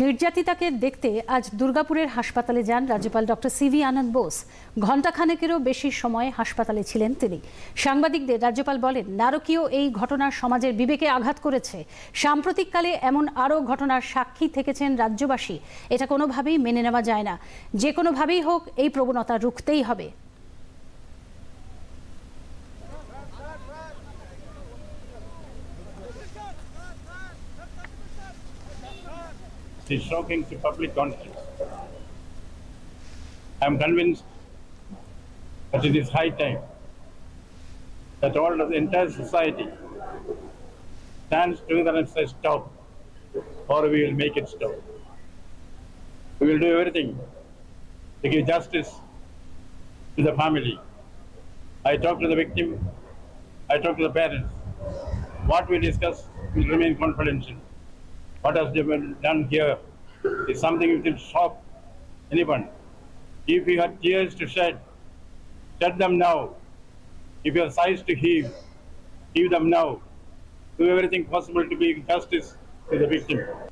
নির্যাতিতাকে দেখতে আজ দুর্গাপুরের হাসপাতালে যান রাজ্যপাল ডক্টর সিভি আনন্দ বোস। ঘণ্টাখানেকেরও বেশি সময় হাসপাতালে ছিলেন তিনি। সাংবাদিকদের রাজ্যপাল বলেন, নারকীয় এই ঘটনা সমাজের বিবেকে আঘাত করেছে। সাম্প্রতিককালে এমন আরও ঘটনার সাক্ষী থেকেছেন রাজ্যবাসী। এটা কোনোভাবেই মেনে নেওয়া যায় না। যে কোনোভাবেই হোক, এই প্রবণতা রুখতেই হবে। Is shocking to public conscience. I am convinced that it is high time that all of the entire society stands together and says stop, or we will make it stop. We will do everything to give justice to the family. I talk to the victim, I talk to the parents. What we discuss will remain confidential what has been done here is something which will shock anyone. If you have tears to shed, shed them now. If you have sighs to heave, heave them now. Do everything possible to give justice to the victim.